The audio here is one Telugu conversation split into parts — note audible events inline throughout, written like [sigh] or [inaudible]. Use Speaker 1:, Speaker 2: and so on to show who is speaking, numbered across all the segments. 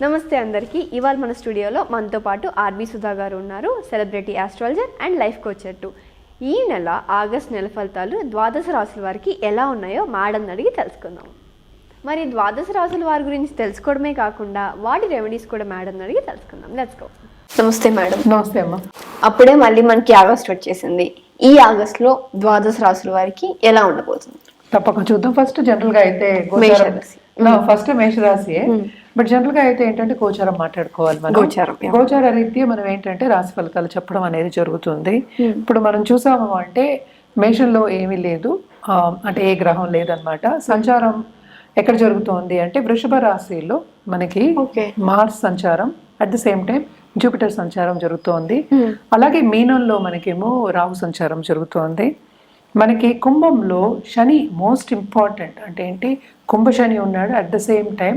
Speaker 1: నమస్తే అందరికీ. ఇవాళ మన స్టూడియోలో మనతో పాటు ఆర్బి సుధా గారు ఉన్నారు celebrity astrologer and life coacher to ఈ నెల ఆగస్ట్ నెల ఫలితాలు ద్వాదశ రాశుల వారికి ఎలా ఉన్నాయో మేడం అడిగి తెలుసుకుందాం. మరి ద్వాదశ రాశుల వారి గురించి తెలుసుకోవడమే కాకుండా వాటి రెమెడీస్ కూడా మేడం అడిగి తెలుసుకుందాం. లెట్స్ గో నమస్తే మేడం
Speaker 2: నమస్తే అమ్మ.
Speaker 1: అప్పుడే మళ్ళీ మనకి ఆగస్ట్ వచ్చేసింది. ఈ ఆగస్ట్లో ద్వాదశ రాశుల వారికి ఎలా ఉండబోతుంది?
Speaker 2: తప్పక చూద్దాం. ఫస్ట్ జనరల్గా అయితే. ఫస్ట్ మేషరాశి. బట్ జనరల్గా అయితే ఏంటంటే గోచారం మాట్లాడుకోవాలి మనం.
Speaker 1: గోచారం.
Speaker 2: గోచార రీత్యా మనం ఏంటంటే రాశి ఫలితాలు చెప్పడం అనేది జరుగుతుంది. ఇప్పుడు మనం చూసాము అంటే మేషంలో ఏమీ లేదు. అంటే ఏ గ్రహం లేదనమాట సంచారం ఎక్కడ జరుగుతోంది అంటే వృషభ రాశిలో మనకి. మార్స్ సంచారం at the same time Jupiter సంచారం జరుగుతోంది. అలాగే మీనంలో మనకేమో రాహు సంచారం జరుగుతోంది. మనకి కుంభంలో శని మోస్ట్ ఇంపార్టెంట్ అంటే ఏంటి? కుంభ శని ఉన్నాడు అట్ ద సేమ్ టైం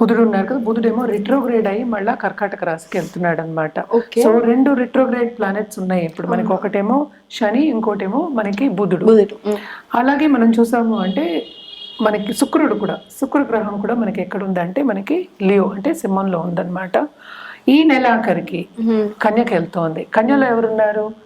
Speaker 2: బుధుడు ఉన్నారు కదా బుధుడేమో రిట్రోగ్రేడ్ అయ్యి మళ్ళా కర్కాటక రాశికి వెళ్తున్నాడు అనమాట. సో రెండు రిట్రోగ్రేడ్ ప్లానెట్స్ ఉన్నాయి. ఇప్పుడు మనకి ఒకటేమో శని ఇంకోటేమో మనకి బుధుడు.
Speaker 1: బుధుడు
Speaker 2: అలాగే మనం చూసాము అంటే మనకి శుక్రుడు కూడా శుక్ర గ్రహం కూడా మనకి ఎక్కడ ఉందంటే మనకి లియో అంటే సింహంలో ఉందన్నమాట. ఈ నెలాఖరికి కన్యకి వెళ్తోంది. కన్యలో ఎవరున్నారు?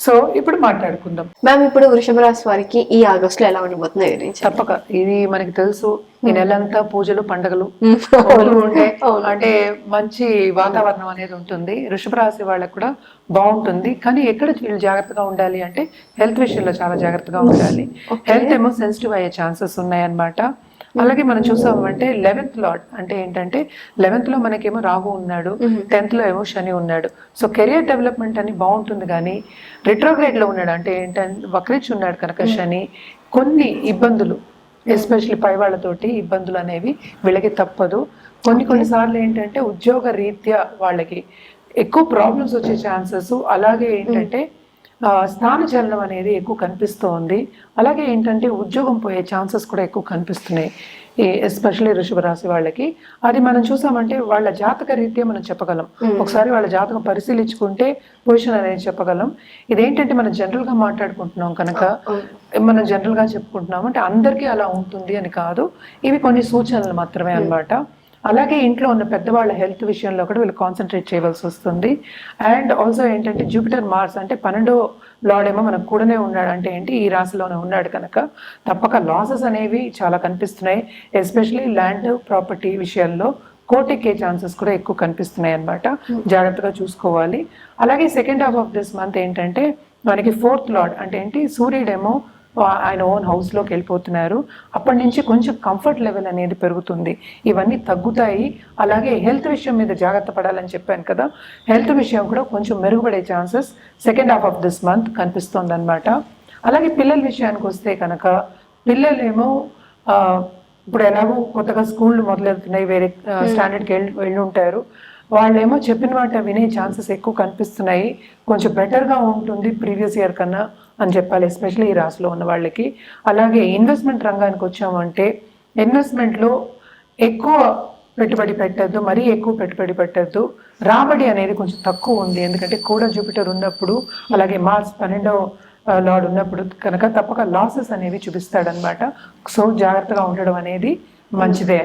Speaker 2: సో ఇప్పుడు మాట్లాడుకుందాం.
Speaker 1: మ్యామ్ ఇప్పుడు వృషభ రాశి వారికి ఈ ఆగస్ట్లో ఎలా వివరించారు
Speaker 2: తప్పక. ఇది మనకి తెలుసు. ఈ నెలంతా పూజలు పండుగలు [laughs] అంటే మంచి వాతావరణం అనేది ఉంటుంది. వృషభ రాశి వాళ్ళకి కూడా బాగుంటుంది. కానీ ఎక్కడ వీళ్ళు జాగ్రత్తగా ఉండాలి అంటే హెల్త్ విషయంలో చాలా జాగ్రత్తగా ఉండాలి. హెల్త్ ఏమో సెన్సిటివ్ అయ్యే ఛాన్సెస్ ఉన్నాయన్నమాట. అలాగే మనం చూసామంటే లెవెన్త్ లాట్ అంటే ఏంటంటే లెవెన్త్లో మనకేమో రాహు ఉన్నాడు టెన్త్లో ఏమో శని ఉన్నాడు. సో కెరియర్ డెవలప్మెంట్ అని బాగుంటుంది కానీ రిట్రోగ్రేడ్లో ఉన్నాడు. అంటే ఏంటంటే వక్రించి ఉన్నాడు కనుక శని. కొన్ని ఇబ్బందులు ఎస్పెషల్లీ పై వాళ్ళతోటి ఇబ్బందులు అనేవి వీళ్ళకి తప్పదు. కొన్ని కొన్నిసార్లు ఏంటంటే ఉద్యోగ రీత్యా వాళ్ళకి ఎక్కువ ప్రాబ్లమ్స్ వచ్చే ఛాన్సెస్ అలాగే ఏంటంటే ఆ, స్నాన చలనం అనేది ఎక్కువ కనిపిస్తోంది. అలాగే ఏంటంటే ఉద్యోగం పోయే ఛాన్సెస్ కూడా ఎక్కువ కనిపిస్తున్నాయి. ఎస్పెషల్లీ వృషభ రాశి వాళ్ళకి. అది మనం చూసామంటే వాళ్ళ జాతక రీత్యా మనం చెప్పగలం. ఒకసారి వాళ్ళ జాతకం పరిశీలించుకుంటే పొజిషన్ అనేది చెప్పగలం. ఇదేంటంటే మనం జనరల్గా మాట్లాడుకుంటున్నాం కనుక మనం జనరల్గా చెప్పుకుంటున్నాం అంటే అందరికీ అలా ఉంటుంది అని కాదు. ఇవి కొన్ని సూచనలు మాత్రమే అన్నమాట. అలాగే ఇంట్లో ఉన్న పెద్దవాళ్ళ హెల్త్ విషయంలో కూడా వీళ్ళు కాన్సన్ట్రేట్ చేయవలసి వస్తుంది. అండ్ ఆల్సో ఏంటంటే జూపిటర్ మార్స్ అంటే పన్నెండో లార్డ్ ఏమో మనకు కూడానే ఉన్నాడు. అంటే ఏంటి? ఈ రాశిలోనే ఉన్నాడు కనుక తప్పక లాసెస్ అనేవి చాలా కనిపిస్తున్నాయి. ఎస్పెషలీ ల్యాండ్ ప్రాపర్టీ విషయాల్లో కోటెక్కే ఛాన్సెస్ కూడా ఎక్కువ కనిపిస్తున్నాయి అన్నమాట. జాగ్రత్తగా చూసుకోవాలి. అలాగే second half of this month ఏంటంటే మనకి ఫోర్త్ లార్డ్ అంటే ఏంటి? సూర్యుడేమో ఆయన ఓన్ హౌస్లోకి వెళ్ళిపోతున్నారు. అప్పటి నుంచి కొంచెం కంఫర్ట్ లెవెల్ అనేది పెరుగుతుంది. ఇవన్నీ తగ్గుతాయి. అలాగే హెల్త్ విషయం మీద జాగ్రత్త పడాలని చెప్పాను కదా. హెల్త్ విషయం కూడా కొంచెం మెరుగుపడే chances second half of this month కనిపిస్తుంది అనమాట అలాగే పిల్లల విషయానికి వస్తే కనుక పిల్లలేమో ఇప్పుడు ఎలాగో కొత్తగా స్కూళ్ళు మొదలెడుతున్నాయి వేరే స్టాండర్డ్కి వెళ్ళి వెళ్ళి ఉంటారు వాళ్ళేమో చెప్పిన మాట వినే ఛాన్సెస్ ఎక్కువ కనిపిస్తున్నాయి. కొంచెం బెటర్గా ఉంటుంది ప్రీవియస్ ఇయర్ కన్నా అని చెప్పాలి ఎస్పెషల్లీ ఈ రాశిలో ఉన్న వాళ్ళకి. అలాగే ఇన్వెస్ట్మెంట్ రంగానికి వచ్చామంటే ఇన్వెస్ట్మెంట్లో ఎక్కువ పెట్టుబడి పెట్టద్దు మరీ ఎక్కువ పెట్టుబడి పెట్టద్దు. రాబడి అనేది కొంచెం తక్కువ ఉంది. ఎందుకంటే కూడా జూపిటర్ ఉన్నప్పుడు అలాగే మార్స్ పన్నెండవ లార్డ్ ఉన్నప్పుడు కనుక తప్పక లాసెస్ అనేవి చూపిస్తాడనమాట సో జాగ్రత్తగా ఉండడం అనేది మంచిదే.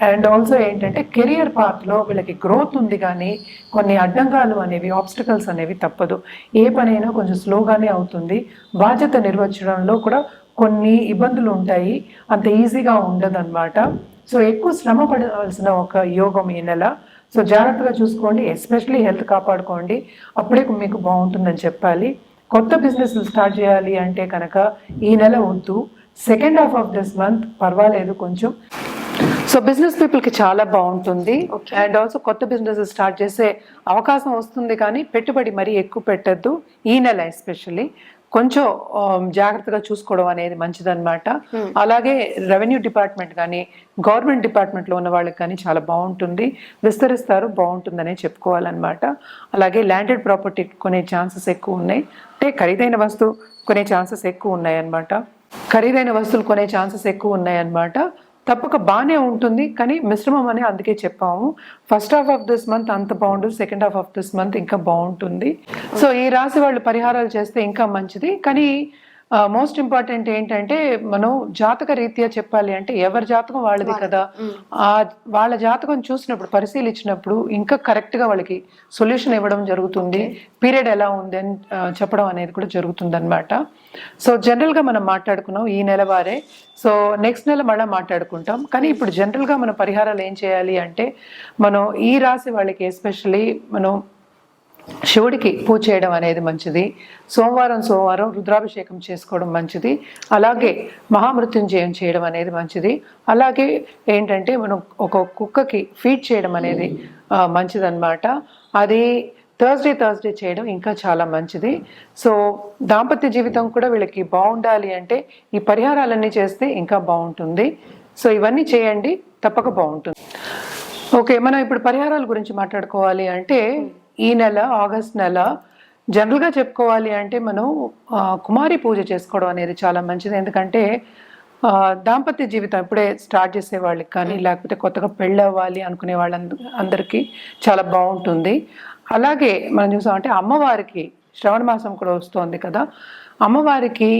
Speaker 2: అండ్ ఆల్సో ఏంటంటే కెరియర్ పాత్లో వీళ్ళకి గ్రోత్ ఉంది కానీ కొన్ని అడ్డంకాలు అనేవి ఆబ్స్టికల్స్ అనేవి తప్పదు. ఏ పనైనా కొంచెం స్లోగానే అవుతుంది. బాధ్యత నిర్వహించడంలో కూడా కొన్ని ఇబ్బందులు ఉంటాయి. అంత ఈజీగా ఉండదన్నమాట. సో ఎక్కువ శ్రమ పడవలసిన ఒక యోగం ఈ నెల. సో జాగ్రత్తగా చూసుకోండి. ఎస్పెషలీ హెల్త్ కాపాడుకోండి. అప్పుడే మీకు బాగుంటుందని చెప్పాలి. కొత్త బిజినెస్ స్టార్ట్ చేయాలి అంటే కనుక ఈ నెల వద్దు. Second half of this month పర్వాలేదు కొంచెం. సో బిజినెస్ పీపుల్కి చాలా బాగుంటుంది. అండ్ ఆల్సో కొత్త బిజినెస్ స్టార్ట్ చేసే అవకాశం వస్తుంది కానీ పెట్టుబడి మరీ ఎక్కువ పెట్టద్దు. ఈ నెల ఎస్పెషల్లీ కొంచెం um, జాగ్రత్తగా చూసుకోవడం అనేది మంచిదన్నమాట. అలాగే రెవెన్యూ డిపార్ట్మెంట్ కానీ గవర్నమెంట్ డిపార్ట్మెంట్లో ఉన్న వాళ్ళకి కానీ చాలా బాగుంటుంది. విస్తరిస్తారు బాగుంటుందనే చెప్పుకోవాలన్నమాట. అలాగే ల్యాండెడ్ ప్రాపర్టీ కొనే ఛాన్సెస్ ఎక్కువ ఉన్నాయి. అంటే ఖరీదైన వస్తువు కొనే ఛాన్సెస్ ఎక్కువ ఉన్నాయి అన్నమాట ఖరీదైన వస్తువులు కొనే ఛాన్సెస్ ఎక్కువ ఉన్నాయి అన్నమాట తప్పక బాగానే ఉంటుంది కానీ మిశ్రమం అని అందుకే చెప్పాము. First half of this month అంత బాగుంటుంది second half of this month ఇంకా బాగుంటుంది. సో ఈ రాశి వాళ్ళు పరిహారాలు చేస్తే ఇంకా మంచిది కానీ మోస్ట్ ఇంపార్టెంట్ ఏంటంటే మనం జాతక రీత్యా చెప్పాలి అంటే ఎవరి జాతకం వాళ్ళది కదా? ఆ వాళ్ళ జాతకం చూసినప్పుడు పరిశీలించినప్పుడు ఇంకా కరెక్ట్గా వాళ్ళకి సొల్యూషన్ ఇవ్వడం జరుగుతుంది. పీరియడ్ ఎలా ఉంది అని చెప్పడం అనేది కూడా జరుగుతుంది అనమాట సో జనరల్గా మనం మాట్లాడుకున్నాం ఈ నెల వారే. సో నెక్స్ట్ నెల మళ్ళీ మాట్లాడుకుంటాం. కానీ ఇప్పుడు జనరల్గా మన పరిహారాలు ఏం చేయాలి అంటే మనం ఈ రాశి వాళ్ళకి ఎస్పెషల్లీ మనం శివుడికి పూజ చేయడం అనేది మంచిది. సోమవారం సోమవారం రుద్రాభిషేకం చేసుకోవడం మంచిది. అలాగే మహామృత్యుంజయం చేయడం అనేది మంచిది. అలాగే ఏంటంటే మనం ఒక కుక్కకి ఫీడ్ చేయడం అనేది మంచిదన్నమాట. అది థర్స్డే థర్స్డే చేయడం ఇంకా చాలా మంచిది. సో దాంపత్య జీవితం కూడా వీళ్ళకి బాగుండాలి అంటే ఈ పరిహారాలన్నీ చేస్తే ఇంకా బాగుంటుంది. సో ఇవన్నీ చేయండి తప్పక బాగుంటుంది. ఓకే మనం ఇప్పుడు పరిహారాల గురించి మాట్లాడుకోవాలి అంటే ఈ నెల ఆగస్ట్ నెల జనరల్గా చెప్పుకోవాలి అంటే మనం కుమారి పూజ చేసుకోవడం అనేది చాలా మంచిది. ఎందుకంటే దాంపత్య జీవితం ఇప్పుడే స్టార్ట్ చేసే వాళ్ళకి కానీ లేకపోతే కొత్తగా పెళ్ళి అవ్వాలి అనుకునే వాళ్ళ అందరికీ చాలా బాగుంటుంది. అలాగే మనం చూసామంటే అమ్మవారికి శ్రవణ మాసం కూడా వస్తుంది కదా. అమ్మవారికి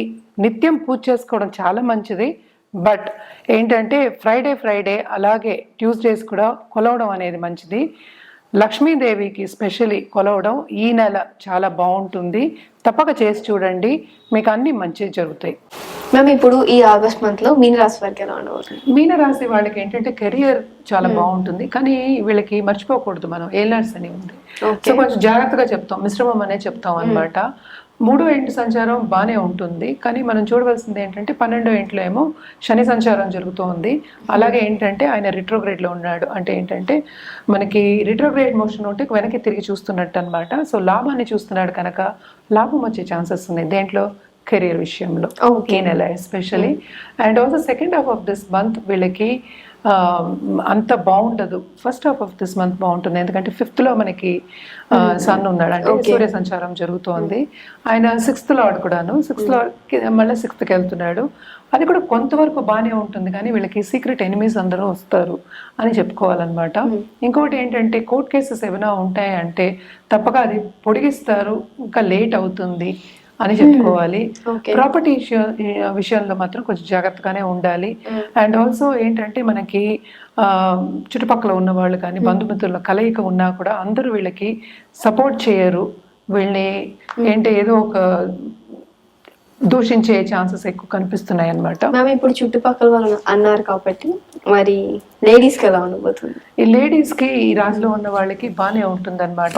Speaker 2: నిత్యం పూజ చేసుకోవడం చాలా మంచిది. బట్ ఏంటంటే ఫ్రైడే ఫ్రైడే అలాగే ట్యూస్డేస్ కూడా కొలవడం అనేది మంచిది. లక్ష్మీదేవికి స్పెషలీ కొలవడం ఈ నెల చాలా బాగుంటుంది. తప్పక చేసి చూడండి. మీకు అన్ని మంచి జరుగుతాయి.
Speaker 1: మ్యామ్ ఇప్పుడు ఈ ఆగస్ట్ మంత్లో మీన రాశి వారికి ఎలా ఉండబోతుంది?
Speaker 2: మీన రాశి వాళ్ళకి ఏంటంటే కెరియర్ చాలా బాగుంటుంది. కానీ వీళ్ళకి మర్చిపోకూడదు మనం. ఏలర్స్ అని ఉంది. సో కొంచెం జాగ్రత్తగా చెప్తాం. మిశ్రమం అనే చెప్తాం అన్నమాట. మూడో ఇంటి సంచారం బాగానే ఉంటుంది కానీ మనం చూడవలసింది ఏంటంటే పన్నెండో ఇంట్లో ఏమో శని సంచారం జరుగుతోంది. అలాగే ఏంటంటే ఆయన రిట్రోగ్రేడ్లో ఉన్నాడు. అంటే ఏంటంటే మనకి రిట్రోగ్రేడ్ మోషన్ ఉంటే వెనక్కి తిరిగి చూస్తున్నట్టు అనమాట సో లాభాన్ని చూస్తున్నాడు కనుక లాభం వచ్చే ఛాన్సెస్ ఉన్నాయి దేంట్లో? కెరియర్ విషయంలో. ఈ నెల especially. And also second half of this month వీళ్ళకి అంత బాగుండదు. First half of this month బాగుంటుంది. ఎందుకంటే ఫిఫ్త్లో మనకి సన్ ఉన్నాడు. అంటే సూర్య సంచారం జరుగుతోంది. ఆయన సిక్స్త్ లార్డ్ కూడాను. సిక్స్త్ లార్డ్ మళ్ళీ సిక్స్త్కి వెళ్తున్నాడు. అది కూడా కొంతవరకు బాగానే ఉంటుంది. కానీ వీళ్ళకి సీక్రెట్ ఎనిమీస్ అందరూ వస్తారు అని చెప్పుకోవాలన్నమాట. ఇంకొకటి ఏంటంటే కోర్ట్ కేసెస్ ఏమైనా ఉంటాయంటే తప్పక అది పొడిగిస్తారు. ఇంకా లేట్ అవుతుంది. అని చెప్పుకోవాలి.
Speaker 1: Okay.
Speaker 2: ప్రాపర్టీ విషయంలో మాత్రం కొంచెం జాగ్రత్తగానే ఉండాలి. అండ్ ఆల్సో ఏంటంటే మనకి ఆ, చుట్టుపక్కల ఉన్న వాళ్ళు కానీ బంధుమిత్రుల కలయిక ఉన్నా కూడా అందరూ వీళ్ళకి సపోర్ట్ చేయరు. వీళ్ళని ఏంటి ఏదో ఒక దూషించే ఛాన్సెస్ ఎక్కువ కనిపిస్తున్నాయి అన్నమాట
Speaker 1: మ్యామ్ ఇప్పుడు చుట్టుపక్కల వాళ్ళు అన్నారు కాబట్టి మరి లేడీస్కి ఎలా ఉండబోతుంది?
Speaker 2: ఈ లేడీస్కి ఈ రాశిలో ఉన్న వాళ్ళకి బానే ఉంటుంది అనమాట.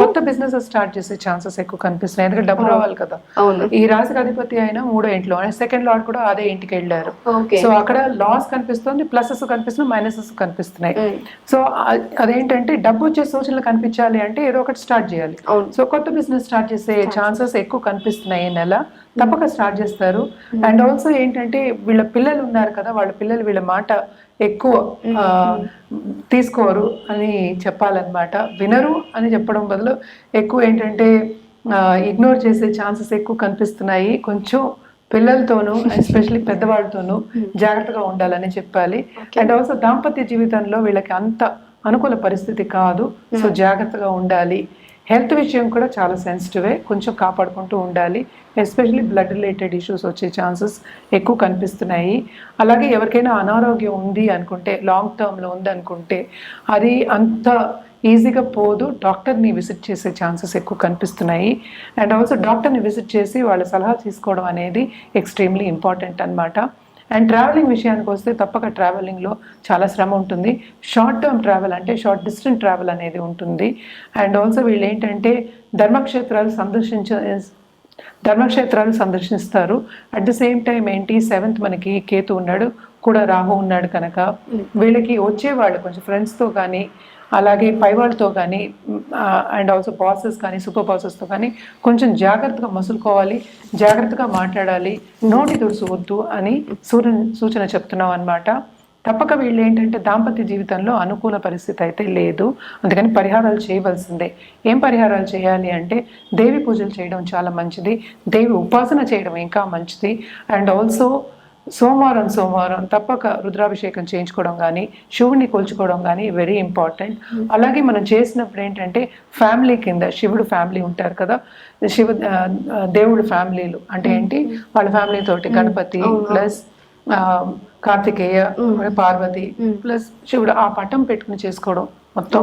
Speaker 2: కొత్త బిజినెస్ స్టార్ట్ చేసే ఛాన్సెస్ ఎక్కువ కనిపిస్తున్నాయి. ఎందుకంటే డబ్బు రావాలి కదా. ఈ రాశికి అధిపతి అయిన మూడో ఇంట్లో సెకండ్ లార్డ్ కూడా అదే ఇంటికి వెళ్ళారు. సో అక్కడ లాస్ కనిపిస్తుంది ప్లసెస్ కనిపిస్తున్నాయి మైనసెస్ కనిపిస్తున్నాయి. సో అదేంటంటే డబ్బు వచ్చే సూచనలు కనిపించాలి అంటే ఏదో ఒకటి స్టార్ట్ చేయాలి.
Speaker 1: అవును.
Speaker 2: సో కొత్త బిజినెస్ స్టార్ట్ చేసే ఛాన్సెస్ ఎక్కువ కనిపిస్తున్నాయి ఈ నెల. తప్పక స్టార్ట్ చేస్తారు. అండ్ ఆల్సో ఏంటంటే వీళ్ళ పిల్లలు ఉన్నారు కదా వాళ్ళ పిల్లలు వీళ్ళ మాట ఎక్కువ ఆ, తీసుకోరు అని చెప్పాలన్నమాట. వినరు అని చెప్పడం బదులు ఎక్కువ ఏంటంటే ఇగ్నోర్ చేసే ఛాన్సెస్ ఎక్కువ కనిపిస్తున్నాయి. కొంచెం పిల్లలతోనూ ఎస్పెషల్లీ పెద్దవాళ్ళతోనూ [laughs] జాగ్రత్తగా ఉండాలని చెప్పాలి. అండ్ ఆల్సో దాంపత్య జీవితంలో వీళ్ళకి అంత అనుకూల పరిస్థితి కాదు. సో జాగ్రత్తగా ఉండాలి. హెల్త్ విషయం కూడా చాలా సెన్సిటివే కొంచెం కాపాడుకుంటూ ఉండాలి. ఎస్పెషల్లీ బ్లడ్ రిలేటెడ్ ఇష్యూస్ వచ్చే ఛాన్సెస్ ఎక్కువ కనిపిస్తున్నాయి. అలాగే ఎవరికైనా అనారోగ్యం ఉంది అనుకుంటే లాంగ్ టర్మ్లో ఉంది అనుకుంటే అది అంత ఈజీగా పోదు. డాక్టర్ని విజిట్ చేసే ఛాన్సెస్ ఎక్కువ కనిపిస్తున్నాయి. అండ్ ఆల్సో డాక్టర్ని విజిట్ చేసి వాళ్ళ సలహా తీసుకోవడం అనేది ఎక్స్ట్రీమ్లీ ఇంపార్టెంట్ అన్నమాట. అండ్ ట్రావెలింగ్ విషయానికి వస్తే తప్పక ట్రావెలింగ్లో చాలా శ్రమ ఉంటుంది. షార్ట్ టర్మ్ ట్రావెల్ అంటే షార్ట్ డిస్టెంట్ ట్రావెల్ అనేది ఉంటుంది. అండ్ ఆల్సో వీళ్ళు ఏంటంటే ధర్మక్షేత్రాలు సందర్శించ ధర్మక్షేత్రాలు సందర్శిస్తారు. అట్ ద సేమ్ టైం ఏంటి సెవెంత్ మనకి కేతు ఉన్నాడు కూడా రాహు ఉన్నాడు కనుక. వీళ్ళకి వచ్చేవాళ్ళు కొంచెం ఫ్రెండ్స్తో కానీ అలాగే పైవాళ్ళతో కానీ అండ్ ఆల్సో బాసెస్ కానీ సూపర్ బాసెస్తో కానీ కొంచెం జాగ్రత్తగా మసులుకోవాలి జాగ్రత్తగా మాట్లాడాలి నోటి దురుసు వద్దు అని సూర్య సూచన చెప్తున్నాం అనమాట తప్పక వీళ్ళు ఏంటంటే దాంపత్య జీవితంలో అనుకూల పరిస్థితి అయితే లేదు. అందుకని పరిహారాలు చేయవలసిందే. ఏం పరిహారాలు చేయాలి అంటే దేవి పూజలు చేయడం చాలా మంచిది. దేవి ఉపాసన చేయడం ఇంకా మంచిది. అండ్ ఆల్సో సోమవారం సోమవారం తప్పక రుద్రాభిషేకం చేయించుకోవడం కానీ శివుడిని కొలుచుకోవడం కానీ వెరీ ఇంపార్టెంట్. అలాగే మనం చేసినప్పుడు ఏంటంటే ఫ్యామిలీ కింద శివుడు ఫ్యామిలీ ఉంటారు కదా శివ దేవుడు ఫ్యామిలీలు అంటే ఏంటి? వాళ్ళ ఫ్యామిలీ తోటి గణపతి ప్లస్ కార్తికేయ పార్వతి ప్లస్ శివుడు ఆ పటం పెట్టుకుని చేసుకోవడం మొత్తం.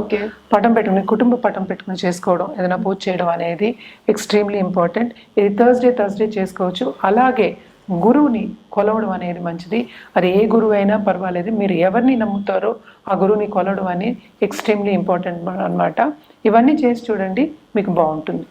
Speaker 2: పటం పెట్టుకుని కుటుంబ పటం పెట్టుకుని చేసుకోవడం ఏదైనా పూజ చేయడం అనేది ఎక్స్ట్రీమ్లీ ఇంపార్టెంట్. ఇది థర్స్డే థర్స్డే చేసుకోవచ్చు. అలాగే గురువుని కొలవడం అనేది మంచిది. అది ఏ గురువు అయినా పర్వాలేదు. మీరు ఎవరిని నమ్ముతారో ఆ గురువుని కొలవడం అనేది ఎక్స్ట్రీమ్లీ ఇంపార్టెంట్ అన్నమాట. ఇవన్నీ చేసి చూడండి మీకు బాగుంటుంది.